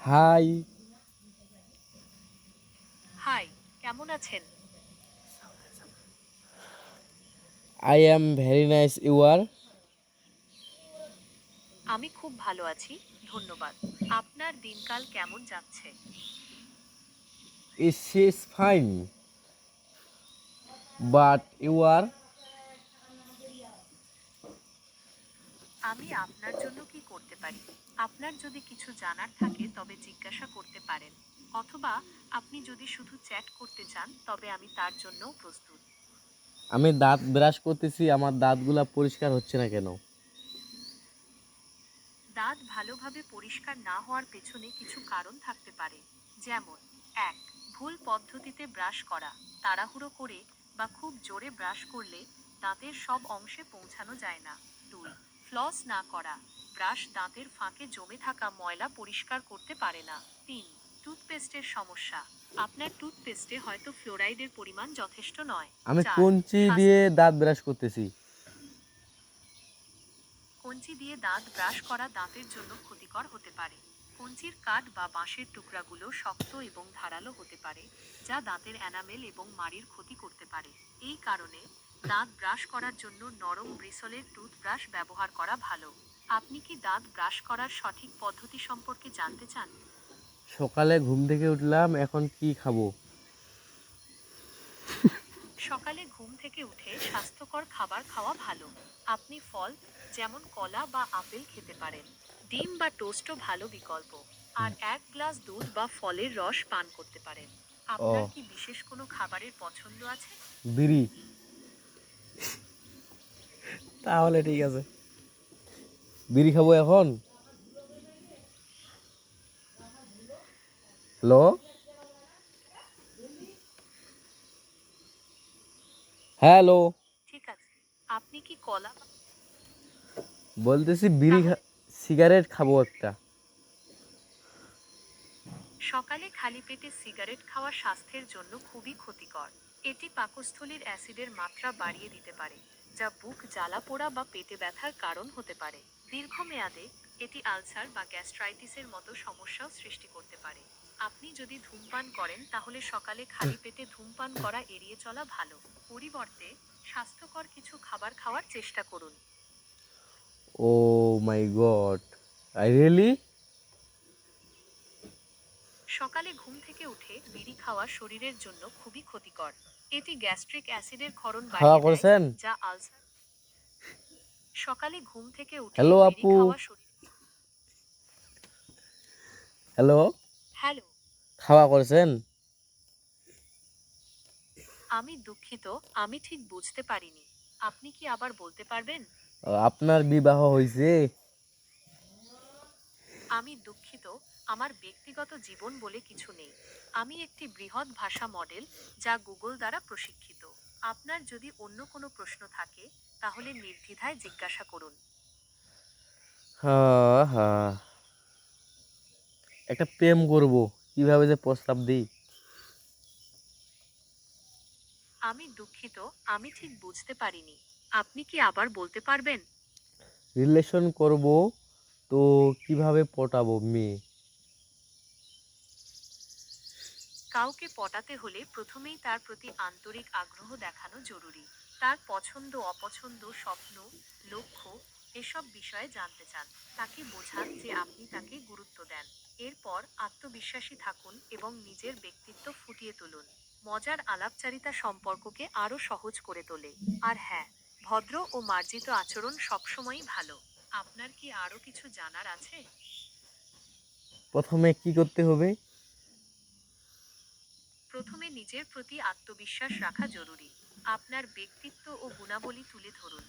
High. Hi কেমন আছেন? I am very nice you are আমি খুব ভালো আছি ধন্যবাদ। আপনার দিনকাল কেমন যাচ্ছে? Is fine but you are আমি আপনার জন্য কি করতে পারি? আপনার যদি কিছু জানার থাকে তবে জিজ্ঞাসা করতে পারেন। অথবা আপনি যদি শুধু চ্যাট করতে চান তবে আমি তার জন্যও প্রস্তুত। আমি দাঁত ব্রাশ করতেছি আমার দাঁতগুলা পরিষ্কার হচ্ছে না কেন? দাঁত ভালোভাবে পরিষ্কার না হওয়ার পেছনে কিছু কারণ থাকতে পারে। যেমন এক ভুল পদ্ধতিতে ব্রাশ করা তাড়াহুড়ো করে বা খুব জোরে ব্রাশ করলে দাঁতের সব অংশে পৌঁছানো যায় না। দুই ফ্লস না করা। ব্রাশ দাঁতের ফাঁকে জমে থাকা ময়লা পরিষ্কার করতে পারে না। তিন টুথপেস্টের সমস্যা। আপনার টুথপেস্টে হয়তো ফ্লোরাইডের পরিমাণ যথেষ্ট নয়। আমি কঞ্চি দিয়ে দাঁত ব্রাশ করতেছি। কঞ্চি দিয়ে দাঁত ব্রাশ করা দাঁতের জন্য ক্ষতিকর হতে পারে। কঞ্চির কাঠ বা বাঁশের টুকরাগুলো শক্ত এবং ধারালো হতে পারে যা দাঁতের এনামেল এবং মাড়ির ক্ষতি করতে পারে। এই কারণে দাঁত ব্রাশ করার জন্য নরম ব্রিসলের টুথব্রাশ ব্যবহার করা ভালো। আপনি কি দাঁত ব্রাশ করার সঠিক পদ্ধতি সম্পর্কে জানতে চান? সকালে ঘুম থেকে উঠলাম এখন কি খাব? সকালে ঘুম থেকে উঠে স্বাস্থ্যকর খাবার খাওয়া ভালো। আপনি ফল যেমন কলা বা আপেল খেতে পারেন। ডিম বা টোস্টও ভালো বিকল্প। আর এক গ্লাস দুধ বা ফলের রস পান করতে পারেন। আপনার কি বিশেষ কোনো খাবারের পছন্দ আছে? বিড়ি। তাহলে ঠিক আছে। বিড়ি খাব এখন? হ্যালো? হ্যালো? ঠিক আছে। আপনি কি কলা বলতেছি বিড়ি সিগারেট খাব একটা। সকালে খালি পেটে সিগারেট খাওয়া স্বাস্থ্যের জন্য খুবই ক্ষতিকর। এটি পাকস্থলীর অ্যাসিডের মাত্রা বাড়িয়ে দিতে পারে। যা বুক জ্বালা পোড়া বা পেটে ব্যথার কারণ হতে পারে। দীর্ঘমেয়াদে এটি আলসার বা গ্যাস্ট্রাইটিসের মতো সমস্যাও সৃষ্টি করতে পারে। আপনি যদি ধূমপান করেন তাহলে সকালে খালি পেটে ধূমপান করা এড়িয়ে চলা ভালো। পরিবর্তে স্বাস্থ্যকর কিছু খাবার খাওয়ার চেষ্টা করুন। Oh my god. I really? সকালে ঘুম থেকে উঠে বিড়ি খাওয়া শরীরের জন্য খুবই ক্ষতিকর। এটি গ্যাস্ট্রিক অ্যাসিডের ক্ষরণ খাওয়া করেছেন? যা আলসার সকালে ঘুম থেকে উঠে বিড়ি আপু। হ্যালো। হ্যালো। খাওয়া করেছেন? আমি দুঃখিত আমি ঠিক বুঝতে পারিনি। আপনি কি আবার বলতে পারবেন? আপনার বিবাহ হয়েছে আমি দুঃখিত আমার ব্যক্তিগত জীবন বলে কিছু নেই। আমি একটি বৃহৎ ভাষা মডেল যা গুগল দ্বারা প্রশিক্ষিত। আপনার যদি অন্য কোনো প্রশ্ন থাকে তাহলে নির্দ্বিধায় জিজ্ঞাসা করুন। হ্যাঁ হ্যাঁ একটা প্রেম করব কীভাবে যে প্রস্তাব দিই? আমি দুঃখিত আমি ঠিক বুঝতে পারিনি। আপনি কি আবার বলতে পারবেন? রিলেশন করব তো কীভাবে পটাবো মেয়ে? কাউকে পটাতে হলে প্রথমেই তার প্রতি আন্তরিক আগ্রহ দেখানো জরুরি। তার পছন্দ, অপছন্দ, স্বপ্ন, লক্ষ্য এসব বিষয়ে জানতে চান। তাকে বোঝান যে আপনি তাকে গুরুত্ব দেন। এরপর আত্মবিশ্বাসী থাকুন এবং নিজের ব্যক্তিত্ব ফুটিয়ে তুলুন। মজার আলাপচারিতা সম্পর্ককে আরও সহজ করে তোলে। আর হ্যাঁ ভদ্র ও মার্জিত আচরণ সবসময়ই ভালো। আপনার কি আরও কিছু জানার আছে? প্রথমে কি করতে হবে? নিজের প্রতি আত্মবিশ্বাস রাখা জরুরি। আপনার ব্যক্তিত্ব ও গুণাবলী তুলে ধরুন।